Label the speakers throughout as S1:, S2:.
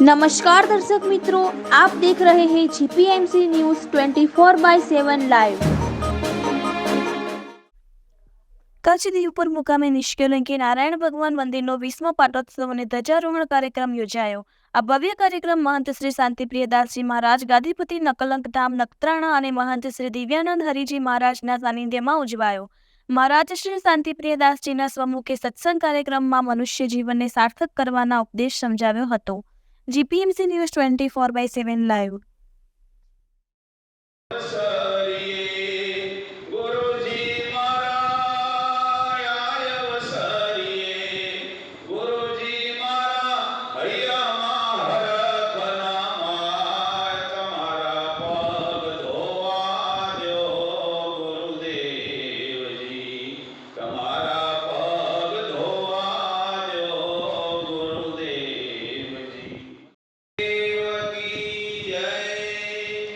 S1: નમસ્કાર દર્શક મિત્રો આપ દેખ રહે હે GPMC news 24 by 7 live
S2: Kutch ઉપર મુકામે નિષ્કલંકી નારાયણ ભગવાન મંદિરનો વીસમો પાટોત્સવ અને ધ્વજારોહણ કાર્યક્રમ યોજાયો. આ ભવ્ય કાર્યક્રમ મહંત શ્રી શાંતિપ્રિય દાસજી મહારાજ, ગાદીપતિ નકલંક ધામ નખત્રાણા અને મહંત શ્રી દિવ્યાનંદ હરિજી મહારાજના સાનિધ્યમાં ઉજવાયો. મહારાજ શ્રી શાંતિપ્રિયદાસજીના સ્વમુખે સત્સંગ કાર્યક્રમમાં મનુષ્ય જીવનને સાર્થક કરવાના ઉપદેશ સમજાવ્યો હતો. GPMC news twenty four by seven live.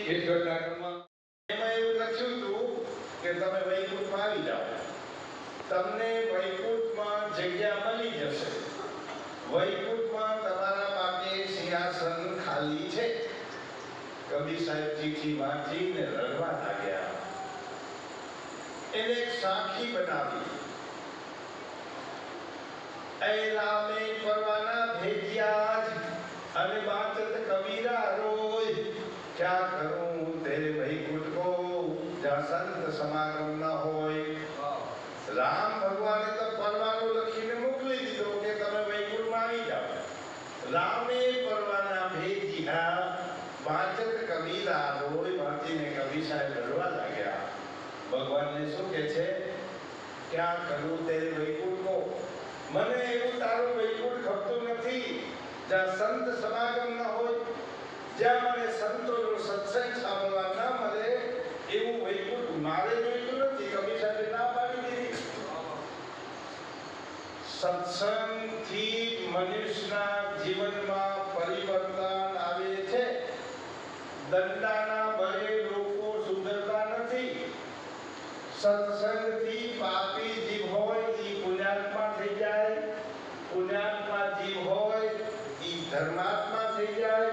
S3: ઈશ્વર નાટકમાં
S4: એમાં એવું લખ્યું હતું કે તમે વૈકુંઠમાં આવી જાઓ. તમને વૈકુંઠમાં જગ્યા મળી જશે. વૈકુંઠમાં તમારા માટે સિંહાસન ખાલી છે. કબીર સાહેબ ચીઠી વાંચીને રડવા લાગ્યા. એને એક સાખી બનાવી. એલા રામે પરવાના ભેજ્યા જ અને બાત કબીરા રોય ક્યાં કરું તે વૈકુંઠ કો જ્યાં સંત સમાગમ ન હોય. રામ ભગવાને તો પરવાનો લખીને મોકલી દીધો કે તમે વૈકુંઠમાં આવી જાઓ. રામે પરવાના ભેજીના વાંચક કવિરા રોય વાંચીને કબી સાહેબ રડવા લાગ્યા. ભગવાનને શું કે છે? ક્યાં કરું તે વૈકુંઠ કો? મને એવું તારું વૈકુંઠ ખપતું નથી. જ્યાં સંત સમાગમ ન હોય જ્યાં મને સંતોનો સત્સંગ સાંભળવા ના મળે, એવું વૈકુંઠ મારે જોઈતું નથી કવિ સાહેબે ના પાડી દીધી. સત્સંગથી મનુષ્યના જીવનમાં પરિવર્તન આવે છે. દંડાના બળે લોકો સુધરતા નથી. સત્સંગથી પાપી જીવ હોય, એ પુણ્યાત્મા થઈ જાય. પુણ્યાત્મા જીવ હોય, એ ધર્માત્મા થઈ જાય.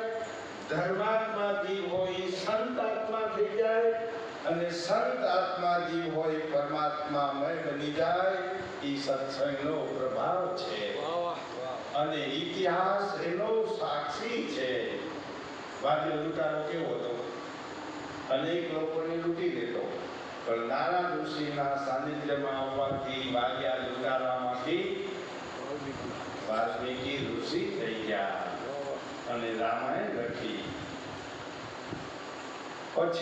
S4: ધર્માત્મા જીવ હોય, સંત આત્મા થઈ જાય અને સંત આત્મા જીવ હોય પરમાત્મામય બની જાય એ સત્સંગનો પ્રભાવ છે. અને ઇતિહાસ એનો સાક્ષી છે. વાદ્ય લૂંટારો કેવો હતો? અનેક લોકોને લૂંટી લેતો. પણ નાના ઋષિના સાનિધ્યમાં આવવાથી વાગ્યા લૂંટારામાંથી વાલ્મીકી ઋષિ થઈ ગયા. રામાયણ લખી. પછી